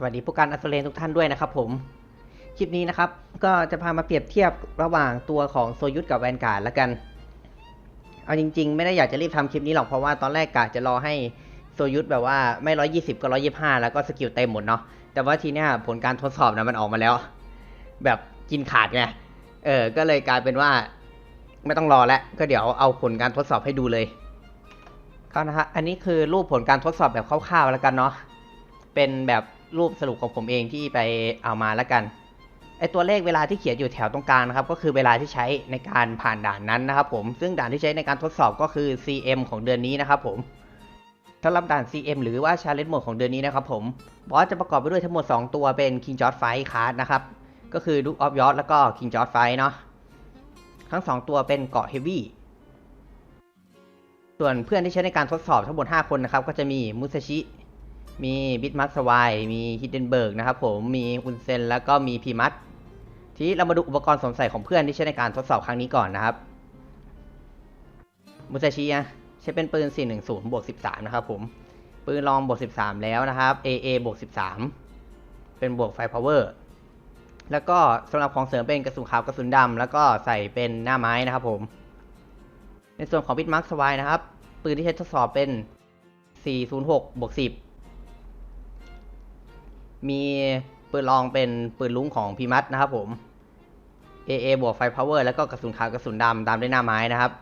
สวัสดีผู้การอัสเลนทุกท่านด้วยนะครับผม คลิปนี้นะครับก็จะพามาเปรียบเทียบระหว่างตัวของโซยุทกับแวนการ์ดละกัน เอาจริง ๆ ไม่ได้อยากจะรีบทำคลิปนี้หรอกเพราะว่าตอนแรกกะจะรอให้โซยุทแบบว่าไม่ร้อยี่สิบก็ร้อยี่ห้าแล้วก็สกิลเต็มหมดเนาะ แต่ว่าทีเนี้ยผลการทดสอบนะมันออกมาแล้ว แบบกินขาดไง เออ ก็เลยกลายเป็นว่าไม่ต้องรอแล้วก็เดี๋ยวเอาผลการทดสอบให้ดูเลยก็นะฮะอันนี้คือรูปผลการทดสอบแบบคร่าวๆแล้วกันเนาะ เป็นแบบ รูปสรุปของผมเองที่ไปเอามาแล้วกันไอตัวเลขเวลาที่เขียนอยู่แถวตรงกลางนะครับก็คือเวลาที่ใช้ในการผ่านด่านนั้นนะครับผมซึ่งด่านที่ใช้ในการทดสอบก็คือ CM ของเดือนนี้นะครับผมสำหรับด่าน CM หรือว่า Challenge Mode ของเดือนนี้นะครับผมบอสจะประกอบไปด้วยทั้งหมด 2 ตัวเป็น King George Fight Card นะครับก็คือ Duke of York แล้วก็ King George Fight เนาะทั้ง 2 ตัวเป็นเกาะ Heavy ส่วนเพื่อนที่ใช้ในการทดสอบทั้งหมด 5 คนนะครับก็จะมีมุซาชิ มีบิทมัสสวายมีฮิดเดนเบิร์กนะครับผมมีอุนเซนแล้วก็มีพีมัสทีนี้เรามาดูอุปกรณ์สวมใส่ของเพื่อนที่ใช้ในการทดสอบครั้งนี้ก่อนนะครับมุซาชิอะใช้เป็นปืน 410บวก13 นะครับผม ปืนลองบวก13 แล้วนะครับ AA บวก13 เป็นบวกไฟพาวเวอร์แล้วก็สำหรับของเสริมเป็นกระสุนขาวกระสุนดำแล้วก็ใส่เป็นหน้าไม้นะครับผม ในส่วนของบิทมัสสวายนะครับ ปืนที่ใช้ทดสอบเป็น 406บวก10 มีปืนลองเป็นปืนลุ้งของพีมัสนะครับผม AA บวกไฟพาวเวอร์แล้วก็กระสุนขาวกระสุนดำตามด้วยหน้าไม้นะครับ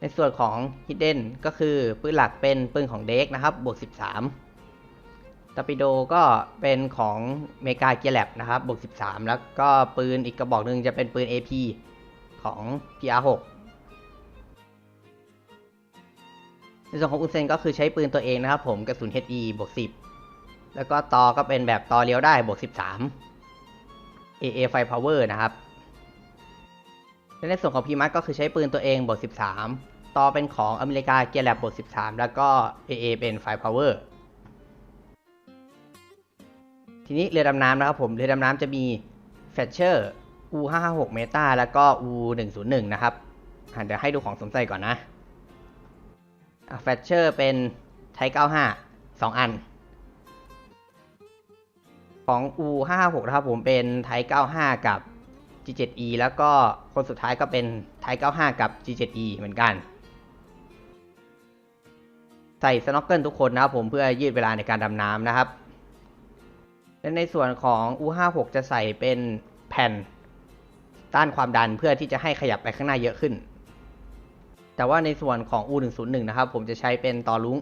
ในส่วนของ Hidden ก็คือปืนหลักเป็นปืนของเด็กนะครับบวก 13ตอร์ปิโดก็เป็นของเมกาเกียร์แลบนะครับบวก 13 แล้วก็ปืนอีกกระบอกหนึ่งจะเป็นปืน AP ของ PR6 ในส่วนของอุนเซนก็คือใช้ปืนตัวเองนะครับผมกระสุน HE บวก10 แล้วก็ตอก็เป็นแบบตอเลี้ยวได้บวก13 AA ไฟพาวเวอร์นะครับและในส่วนของพีมัสก็คือใช้ปืนตัวเองบวก13 ตอเป็นของอเมริกาเกียร์แลบบวก13 แล้วก็ AA เป็นไฟพาวเวอร์ทีนี้เรือดำน้ำนะครับผม เรือดำน้ำจะมีแฟชเชอร์ U556 Meta แล้วก็ U101 นะครับเดี๋ยวให้ดูของสมใส่ก่อนนะ แฟชเชอร์เป็นไท95 2 อัน ของ U556 นะครับผมเป็นไท95 กับ G7E แล้วก็คนสุดท้ายก็เป็นไท95 กับ G7E เหมือนกัน ใส่สโนว์เกิลทุกคนนะครับผมเพื่อยืดเวลาในการดำน้ำนะครับและในส่วนของ U56 จะใส่เป็นแผ่นต้านความดันเพื่อที่จะให้ขยับไปข้างหน้าเยอะขึ้น แต่ว่าในส่วนของ U101 นะครับ ผมจะใช้เป็นตอลุง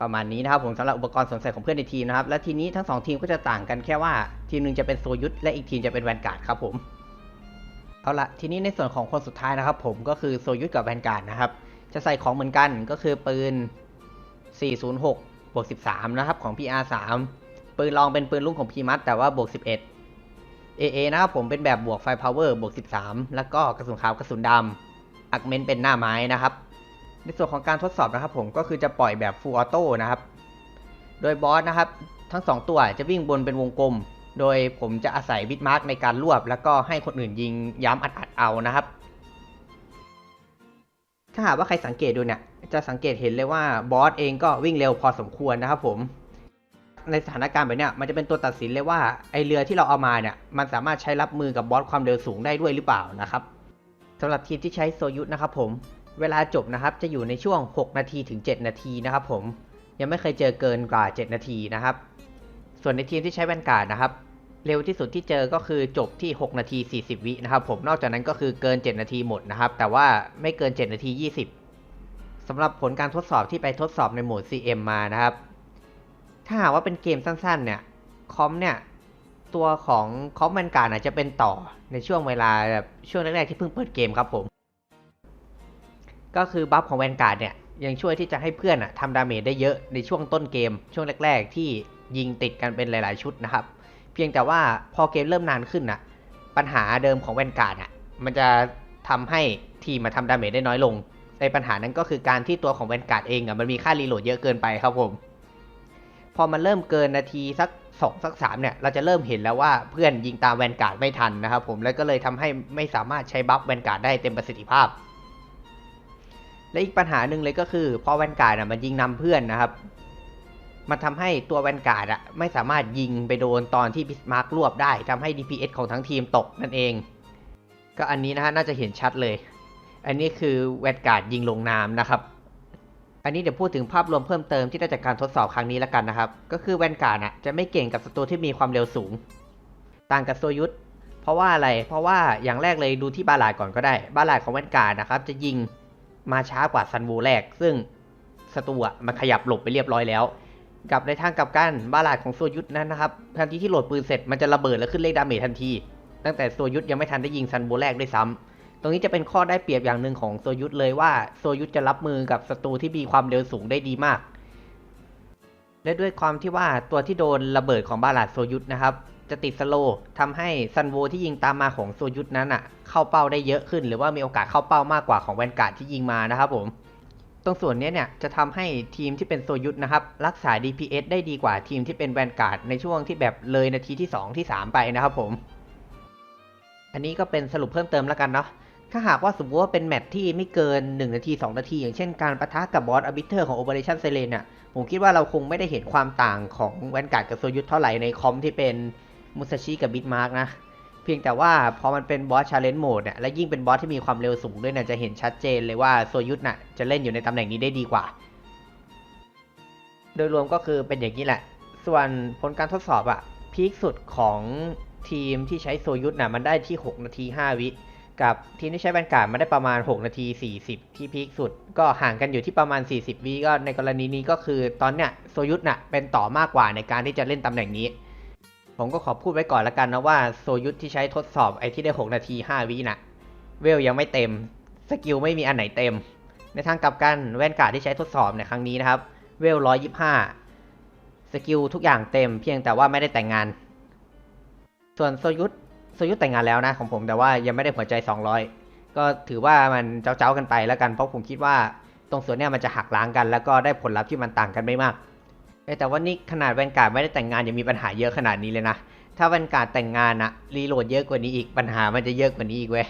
ประมาณนี้นะครับ ผมสำหรับอุปกรณ์สวมใส่ของเพื่อนในทีมนะครับ และทีนี้ทั้งสองทีมก็จะต่างกันแค่ว่าทีมหนึ่งจะเป็นโซยุทธและอีกทีมจะเป็นแวนการ์ดครับผม เอาละทีนี้ในส่วนของคนสุดท้ายนะครับ ผมก็คือโซยุทธกับแวนการ์ดนะครับ จะใส่ของเหมือนกันก็คือปืน 406บวก13 นะครับของ PR3 ปืนลองเป็นปืนลุ่งของ p มัดแต่ว่าบวก11 AA นะครับผมเป็นแบบบวกไฟพาวเวอร์บวก 13 แล้วก็กระสุนขาวกระสุนดำอักเมนเป็นหน้าไม้นะครับ ในส่วนของการทดสอบนะครับผมก็คือจะปล่อยแบบฟูลออโต้นะครับ โดยบอสนะครับทั้ง 2 ตัวจะวิ่งบนเป็นวงกลม โดยผมจะอาศัยบิทมาร์กในการรวบ แล้วก็ให้คนอื่นยิงย้ำอัดๆเอานะครับ ถ้าหากว่าใครสังเกตดูเนี่ยจะสังเกตเห็นเลยว่าบอสเองก็วิ่งเร็วพอสมควรนะครับผม ในสถานการณ์แบบเนี้ยมันจะเป็นตัวตัดสินเลยว่าไอเรือที่เราเอามาเนี่ยมันสามารถใช้รับมือกับบอสความเร็วสูงได้ด้วยหรือเปล่านะครับสำหรับทีมที่ใช้โซยุทธนะครับผมเวลาจบนะครับจะอยู่ในช่วง 6 นาทีถึง 7 นาทีนะครับผมยังไม่เคยเจอเกินกว่า 7 นาทีนะครับ ส่วนในทีมที่ใช้แวนการ์ดนะครับ เร็วที่สุดที่เจอก็คือจบที่ 6 นาที 40 วินะครับผมนอกจากนั้นก็คือเกิน 7 นาทีหมดนะครับ แต่ว่าไม่เกิน 7 นาที 20สำหรับผลการทดสอบที่ไปทดสอบในโหมด CM มานะครับ ถ้าหากว่าเป็นเกมสั้นๆ เนี่ยคอมเนี่ยตัวของคอมแมนการ์อาจจะเป็นต่อในช่วงเวลาแบบช่วงแรกๆที่เพิ่งเปิดเกมครับผม ก็คือบัฟของแวนการ์ดเนี่ยยังช่วยที่จะให้เพื่อนอะทำดาเมจได้เยอะในช่วงต้นเกม ช่วงแรก ๆ ที่ยิงติดกันเป็นหลายๆชุดนะครับ เพียงแต่ว่าพอเกมเริ่มนานขึ้นน่ะปัญหาเดิมของแวนการ์ดอะมันจะทำให้ทีมมาทำดาเมจได้น้อยลงในปัญหานั้นก็คือการที่ตัวของแวนการ์ดเองอะมันมีค่ารีโหลดเยอะเกินไปครับผม พอมันเริ่มเกินนาทีสักสองสักสามเนี่ยเราจะเริ่มเห็นแล้วว่าเพื่อนยิงตามแวนการ์ดไม่ทันนะครับผมแล้วก็เลยทำให้ไม่สามารถใช้บัฟแวนการ์ดได้เต็มประสิทธิภาพ และอีกปัญหาหนึ่งเลยก็คือพอแวนการ์ดมันยิงนำเพื่อนนะครับ มันทำให้ตัวแวนการ์ดอะไม่สามารถยิงไปโดนตอนที่บิสมาร์กรวบได้ทำให้ DPS ของทั้งทีมตกนั่นเอง ก็อันนี้นะฮะน่าจะเห็นชัดเลย อันนี้คือแวนการ์ดยิงลงน้ำนะครับ อันนี้เดี๋ยวพูดถึงภาพรวมเพิ่มเติมที่ได้จากการทดสอบครั้งนี้แล้วกันนะครับ ก็คือแวนการ์ดอะจะไม่เก่งกับศัตรูที่มีความเร็วสูง ต่างกับโซยุทธเพราะว่าอะไร เพราะว่าอย่างแรกเลยดูที่บาลาดก่อนก็ได้ บาลาดของแวนการ์ดนะครับจะยิงมาช้ากว่าซันวูแรก ซึ่งศัตรูอะมันขยับหลบไปเรียบร้อยแล้ว กับในทางกลับกันบาลาดของโซยุทธนั้นนะครับทันทีที่โหลดปืนเสร็จมันจะระเบิดและขึ้นเลขดาเมจทันที ตั้งแต่โซยุทธยังไม่ทันได้ยิงซันวูแรกด้วยซ้ำ ตรงนี้จะเป็นข้อได้เปรียบอย่างหนึ่งของโซยุทเลยว่าโซยุทจะรับมือกับศัตรูที่มีความเร็วสูงได้ดีมาก และด้วยความที่ว่าตัวที่โดนระเบิดของบาลาดโซยุทนะครับจะติดสโลทำให้ซันโวที่ยิงตามมาของโซยุทนั้นอะเข้าเป้าได้เยอะขึ้น หรือว่ามีโอกาสเข้าเป้ามากกว่าของแวนการ์ดที่ยิงมานะครับผมตรงส่วนนี้เนี่ยจะทำให้ทีมที่เป็นโซยุทนะครับรักษา DPS ได้ดีกว่าทีมที่เป็นแวนการ์ดในช่วงที่แบบเลยนาทีที่ 2 ที่ 3 ไปนะครับผม อันนี้ก็เป็นสรุปเพิ่มเติมแล้วกันเนาะ ถ้าหากว่าสมมติว่าเป็นแมตช์ที่ไม่เกิน 1 นาที 2 นาที อย่างเช่นการประทะกับบอสอบิเทอร์ของ Operation s i l e n เนี่ยผมคิดว่าเราคงไม่ได้เห็นความต่างของแวนการ์ดกับโซยุทธเท่าไหร่ในคอมที่เป็นมุซาชิกับบิทมาร์กนะ เพียงแต่ว่าพอมันเป็นบอสชาเลนจ์โหมดเนี่ยและยิ่งเป็นบอสที่มีความเร็วสูงด้วยเนี่ยจะเห็นชัดเจนเลยว่าโซยุทธน่ะจะเล่นอยู่ในตำแหน่งนี้ได้ดีกว่า โดยรวมก็คือเป็นอย่างนี้แหละ ส่วนผลการทดสอบอะพีคสุดของทีมที่ใช้โซยุทธน่ะมันได้ที่ 6 นาที 5 วิ กับทีมที่ใช้แวนการ์ดมันได้ประมาณ 6 นาที 40 ที่พีคสุด ก็ห่างกันอยู่ที่ประมาณ 40วิก็ในกรณีนี้ก็คือตอนเนี้ยโซยุทธน่ะเป็นต่อมากกว่าในการที่จะเล่นตำแหน่งนี้ ผมก็ขอพูดไว้ก่อนละกันนะว่าโซยุทธที่ใช้ทดสอบไอ้ที่ได้ 6 นาที 5 วิน่ะ เวลยังไม่เต็ม สกิลไม่มีอันไหนเต็ม ในทางกลับกันแวนการ์ดที่ใช้ทดสอบในครั้งนี้นะครับ เวล 125 สกิลทุกอย่างเต็ม เพียงแต่ว่าไม่ได้แต่งงาน ส่วนโซยุทธ โซยุทธแต่งงานแล้วนะของผมแต่ว่ายังไม่ได้หัวใจ 200 ก็ถือว่ามันเจ้าๆกันไปแล้วกันเพราะผมคิดว่าตรงส่วนเนี้ยมันจะหักล้างกัน แล้วก็ได้ผลลัพธ์ที่มันต่างกันไม่มากแต่ว่านี่ขนาดแวนการ์ดไม่ได้แต่งงานยังมีปัญหาเยอะขนาดนี้เลยนะถ้าแวนการ์ดแต่งงานอะรีโหลดเยอะกว่านี้อีกปัญหามันจะเยอะกว่านี้อีกเว้ย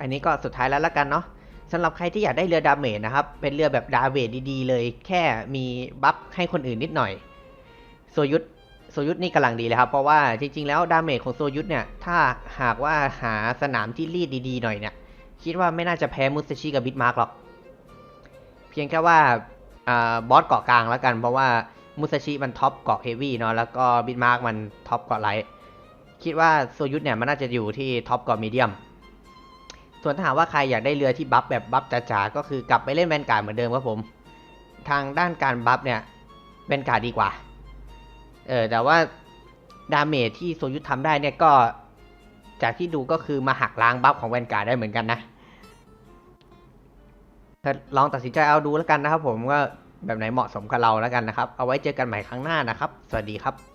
อันนี้ก็สุดท้ายแล้วละกันเนาะสำหรับใครที่อยากได้เรือดาเมจนะครับ เป็นเรือแบบดาเมจดีๆเลย แค่มีบัฟให้คนอื่นนิดหน่อยโซยุทธ โซยุทธนี่กำลังดีเลยครับ เพราะว่าจริง ๆ แล้วดาเมจของโซยุทธเนี่ย ถ้าหากว่าหาสนามที่รีดดีๆหน่อยเนี่ย คิดว่าไม่น่าจะแพ้มุสชิกับบิทมาร์กหรอก เพียงแค่ว่าอบอสเกาะกลางแล้วกัน เพราะว่ามุสชิมันท็อปเกาะเฮฟวี่เนาะแล้วก็บิทมาร์กมันท็อปเกาะไลท์คิดว่าโซยุทธเนี่ยมันน่าจะอยู่ที่ท็อปเกาะมีเดียมส่วนถ้าหากว่าใครอยากได้เรือที่บัฟแบบบัฟจ๋าๆก็คือกลับไปเล่นแวนการ์ดเหมือนเดิมครับผม ทางด้านการบัฟเนี่ยแวนการ์ดดีกว่า เออแต่ว่าดาเมจที่โซยุทธทำได้เนี่ยก็จากที่ดูก็คือมาหักล้างบัฟของแวนการ์ดได้เหมือนกันนะลองตัดสินใจเอาดูแล้วกันนะครับผมว่าแบบไหนเหมาะสมกับเราแล้วกันนะครับ เอาไว้เจอกันใหม่ครั้งหน้านะครับ สวัสดีครับ